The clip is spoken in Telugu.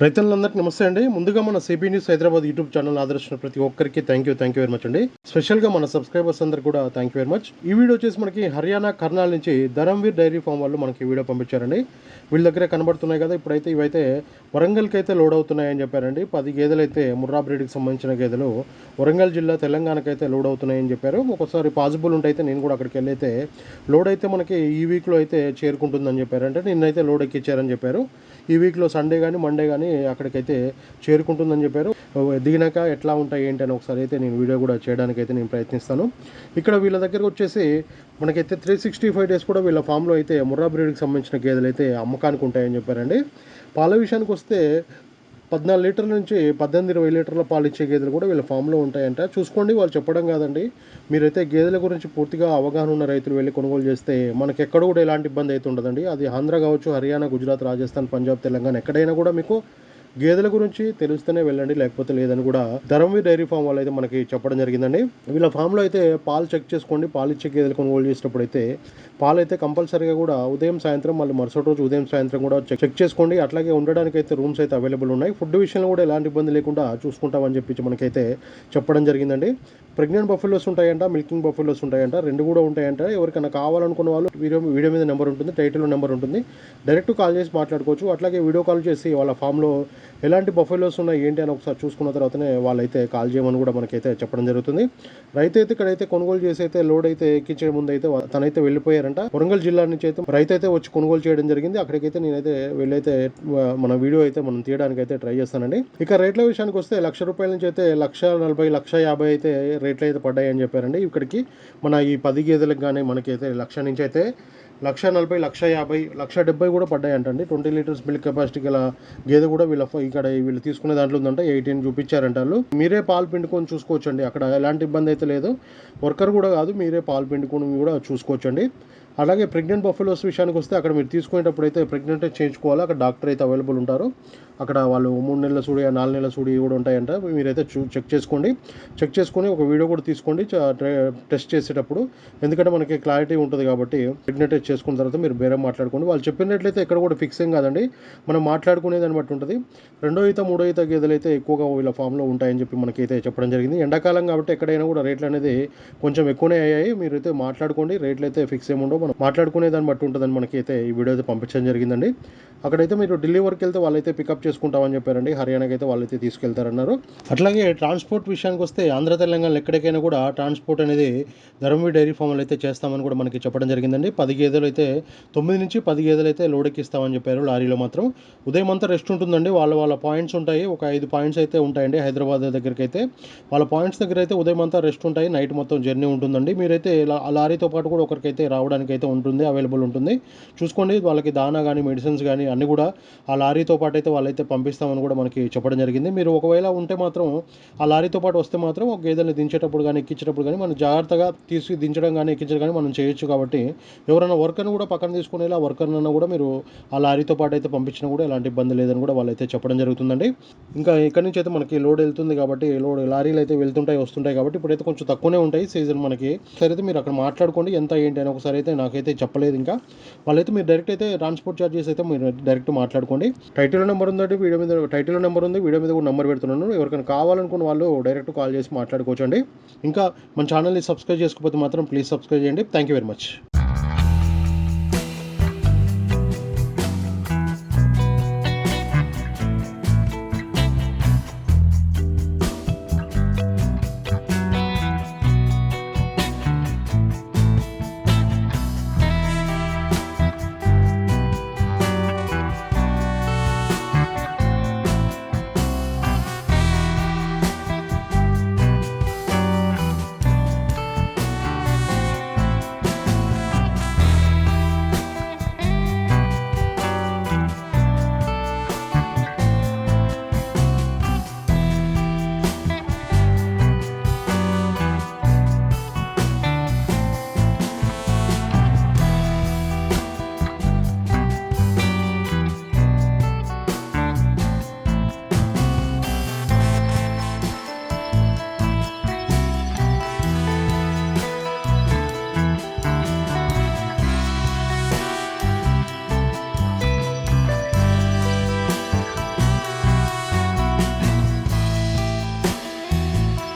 రైతులందరికీ నమస్తే అండి. ముందుగా మన CB news Hyderabad YouTube channel ఆదర్శించిన ప్రతి ఒక్కరికి thank you thank you very much అండి. స్పెషల్గా మన సబ్స్క్రైబర్స్ అందరు కూడా థ్యాంక్ యూ వెరీ మచ్ ఈ వీడియో వచ్చేసి మనకి హర్యానా కర్నాల్ నుంచి ధరంవీర్ డైరీ ఫామ్ వాళ్ళు మనకి వీడియో పంపించారండి. వీళ్ళ దగ్గర కనబడుతున్నాయి కదా ఇప్పుడైతే ఇవైతే వరంగల్కి అయితే లోడ్ అవుతున్నాయని చెప్పారండి. పది గేదెలు అయితే ముర్రా బ్రీడ్కి సంబంధించిన గేదెలు వరంగల్ జిల్లా తెలంగాణకి అయితే లోడ్ అవుతున్నాయని చెప్పారు. ఒకసారి పాసిబుల్ ఉంటే అయితే నేను కూడా అక్కడికి వెళ్ళి అయితే లోడ్ అయితే మనకి ఈ వీక్లో అయితే చేరుకుంటుందని చెప్పారంటే నిన్నైతే లోడ్ ఎక్కిచ్చారని చెప్పారు. ఈ వీక్లో సండే కానీ మండే కానీ అక్కడికైతే చేరుకుంటుందని చెప్పారు. దిగినాక ఎట్లా ఉంటాయి ఏంటి అని ఒకసారి అయితే నేను వీడియో కూడా చేయడానికి అయితే నేను ప్రయత్నిస్తాను. ఇక్కడ వీళ్ళ దగ్గరకు వచ్చేసి మనకైతే త్రీ సిక్స్టీ ఫైవ్ డేస్ కూడా వీళ్ళ ఫామ్లో అయితే ముర్రా బ్రీడ్కి సంబంధించిన గేదెలు అయితే అమ్మకానికి ఉంటాయని చెప్పారండి. పాల విషయానికి వస్తే పద్నాలుగు లీటర్ల నుంచి పద్దెనిమిది ఇరవై లీటర్ల పాలు ఇచ్చే గేదెలు కూడా వీళ్ళ ఫామ్లో ఉంటాయంట. చూసుకోండి వాళ్ళు చెప్పడం కాదండి. మీరైతే గేదెల గురించి పూర్తిగా అవగాహన ఉన్న రైతులు వెళ్ళి కొనుగోలు చేస్తే మనకి ఎక్కడ కూడా ఎలాంటి ఇబ్బంది అయితే ఉండదండి. అది ఆంధ్ర కావచ్చు హర్యానా గుజరాత్ రాజస్థాన్ పంజాబ్ తెలంగాణ ఎక్కడైనా కూడా మీకు గేదెల గురించి తెలుస్తూనే వెళ్ళండి లేకపోతే లేదని కూడా ధర్మవీర్ డైరీ ఫామ్ వాళ్ళు అయితే మనకి చెప్పడం జరిగిందండి. వీళ్ళ ఫామ్లో అయితే పాలు చెక్ చేసుకోండి పాలు ఇచ్చే గేదెలు కొనుగోలు చేసినప్పుడు అయితే పాలు అయితే కంపల్సరీగా కూడా ఉదయం సాయంత్రం మళ్ళీ మరుసటి రోజు ఉదయం సాయంత్రం కూడా చెక్ చేసుకోండి. అట్లాగే ఉండడానికి అయితే రూమ్స్ అయితే అవైలబుల్ ఉన్నాయి. ఫుడ్ విషయంలో కూడా ఎలాంటి ఇబ్బంది లేకుండా చూసుకుంటామని చెప్పి మనకైతే చెప్పడం జరిగిందండి. ప్రెగ్నెంట్ బఫెలోస్ ఉంటాయంట మిల్కింగ్ బఫెలోస్ ఉంటాయంట రెండు కూడా ఉంటాయంట. ఎవరికైనా కావాలనుకున్న వాళ్ళు వీడియో వీడియో మీద నెంబర్ ఉంటుంది టైటిల్లో నెంబర్ ఉంటుంది. డైరెక్ట్ కాల్ చేసి మాట్లాడుకోవచ్చు. అట్లాగే వీడియో కాల్ చేసి వాళ్ళ ఫామ్లో ఎలాంటి బఫెలోస్ ఉన్నాయి ఏంటి అని ఒకసారి చూసుకున్న తర్వాతనే వాళ్ళైతే కాల్ చేయమని కూడా మనకైతే చెప్పడం జరుగుతుంది. రైతు అయితే ఇక్కడైతే కొనుగోలు చేసి అయితే లోడ్ అయితే ఎక్కించే ముందు అయితే తనైతే వెళ్ళిపోయారంట. వరంగల్ జిల్లా నుంచి అయితే రైతు అయితే వచ్చి కొనుగోలు చేయడం జరిగింది. అక్కడికైతే నేనైతే వెళ్ళైతే మన వీడియో అయితే మనం తీయడానికి అయితే ట్రై చేస్తానండి. ఇక రేట్ల విషయానికి వస్తే లక్ష రూపాయల నుంచి అయితే లక్ష నలభై లక్ష యాభై అయితే రేట్లు అయితే పడ్డాయి అని చెప్పారండి. ఇక్కడికి మన ఈ పది గేదెలకు కానీ మనకైతే లక్ష నుంచి అయితే లక్ష నలభై లక్ష యాభై లక్ష డెబ్బై కూడా పడ్డాయంటండి. ట్వంటీ లీటర్స్ మిల్క్ కెపాసిటీ గల గేదె కూడా వీళ్ళ ఇక్కడ వీళ్ళు తీసుకునే దాంట్లో ఉందంట. ఎయిటీన్ చూపించారంట వాళ్ళు. మీరే పాలు పిండుకొని చూసుకోవచ్చండి. అక్కడ ఎలాంటి ఇబ్బంది అయితే లేదు. వర్కర్ కూడా కాదు మీరే పాలు పిండుకొని కూడా చూసుకోవచ్చండి. అలాగే ప్రెగ్నెంట్ బఫెలోస్ విషయానికి వస్తే అక్కడ మీరు తీసుకునేటప్పుడు అయితే ప్రెగ్నెంట్ చేయించుకోవాలి. అక్కడ డాక్టర్ అయితే అవైలబుల్ ఉంటారు. అక్కడ వాళ్ళు మూడు నెలల సూడి నాలుగు నెలల సూడి కూడా ఉంటాయంట. మీరైతే చూ చెక్ చేసుకోండి. చెక్ చేసుకొని ఒక వీడియో కూడా తీసుకోండి. టెస్ట్ చేసేటప్పుడు. ఎందుకంటే మనకి క్లారిటీ ఉంటుంది కాబట్టి ప్రెగ్నెంట్ చేసుకున్న తర్వాత మీరు బేరే మాట్లాడుకోండి. వాళ్ళు చెప్పినట్లయితే ఎక్కడ కూడా ఫిక్స్ ఏం కాదండి. మనం మాట్లాడుకునే దాన్ని బట్టి ఉంటుంది. రెండో ఈత మూడో ఈత గేదెలు అయితే ఎక్కువగా వీళ్ళ ఫామ్లో ఉంటాయని చెప్పి మనకైతే చెప్పడం జరిగింది. ఎండాకాలం కాబట్టి ఎక్కడైనా కూడా రేట్లు అనేది కొంచెం ఎక్కువనే అయ్యాయి. మీరైతే మాట్లాడుకోండి. రేట్లు అయితే ఫిక్స్ ఏమి ఉండవు. మనం మాట్లాడుకునే దాన్ని బట్టి ఉంటుందని మనకైతే ఈ వీడియో అయితే పంపించడం జరిగిందండి. అక్కడైతే మీరు ఢిల్లీ వరకు వెళ్తే వాళ్ళైతే పికప్ చేసుకుంటామని చెప్పారండి. హర్యానాకి అయితే వాళ్ళైతే తీసుకెళ్తారన్నారు. అట్లాగే ట్రాన్స్పోర్ట్ విషయానికి వస్తే ఆంధ్ర తెలంగాణలో ఎక్కడికైనా కూడా ట్రాన్స్పోర్ట్ అనేది ధర్మవీ డైరీ ఫామ్లు అయితే చేస్తామని కూడా మనకి చెప్పడం జరిగిందండి. పది గేదెలు అయితే తొమ్మిది నుంచి పది గేదెలు అయితే లోడెక్కిస్తామని చెప్పారు లారీలో మాత్రం. ఉదయం అంతా రెస్ట్ ఉంటుందండి. వాళ్ళ వాళ్ళ పాయింట్స్ ఉంటాయి. ఒక ఐదు పాయింట్స్ అయితే ఉంటాయండి హైదరాబాద్ దగ్గరికి అయితే వాళ్ళ పాయింట్స్ దగ్గర అయితే ఉదయం అంతా రెస్ట్ ఉంటాయి. నైట్ మొత్తం జర్నీ ఉంటుందండి. మీరైతే ఆ లారీతో పాటు కూడా ఒకరికైతే రావడానికి అయితే ఉంటుంది. అవైలబుల్ ఉంటుంది. చూసుకోండి వాళ్ళకి దానా కానీ మెడిసిన్స్ కానీ అన్నీ కూడా ఆ లారీతో పాటు అయితే వాళ్ళైతే పంపిస్తామని కూడా మనకి చెప్పడం జరిగింది. మీరు ఒకవేళ ఉంటే మాత్రం ఆ లారీతో పాటు వస్తే మాత్రం ఒక గేదెని దించేటప్పుడు కానీ ఎక్కించేటప్పుడు కానీ మనం జాగ్రత్తగా తీసి దించడం కానీ ఎక్కించడం కానీ మనం చేయొచ్చు కాబట్టి ఎవరైనా వర్కర్ని కూడా పక్కన తీసుకునేలా వర్కర్నన్నా కూడా మీరు ఆ లారీతో పాటు అయితే పంపించినా కూడా ఎలాంటి ఇబ్బంది లేదని కూడా వాళ్ళైతే చెప్పడం జరుగుతుందండి. ఇంకా ఇక్కడ నుంచి అయితే మనకి లోడ్ వెళ్తుంది కాబట్టి లోడ్ లారీలు అయితే వెళ్తుంటాయి వస్తుంటాయి కాబట్టి ఇప్పుడైతే కొంచెం తక్కువనే ఉంటాయి సీజన్ మనకి. సరే అయితే మీరు అక్కడ మాట్లాడుకోండి ఎంత ఏంటి అని ఒకసారి అయితే నాకైతే చెప్పలేదు ఇంకా. వాళ్ళైతే మీరు డైరెక్ట్ అయితే ట్రాన్స్పోర్ట్ ఛార్జెస్ అయితే మీరు డైరెక్ట్ మాట్లాడుకోండి. టైటిల్ నెంబర్ ఉందంటే వీడియో మీద టైటిల్ నెంబర్ ఉంది వీడియో మీద కూడా నెంబర్ పెడుతున్నాను. ఎవరికైనా కావాలనుకున్న వాళ్ళు డైరెక్ట్ కాల్ చేసి మాట్లాడుకోవచ్చండి. ఇంకా మన ఛానల్ని సబ్స్క్రైబ్ చేసుకోకపోతే మాత్రం ప్లీజ్ సబ్స్క్రైబ్ చేయండి. Thank you very much.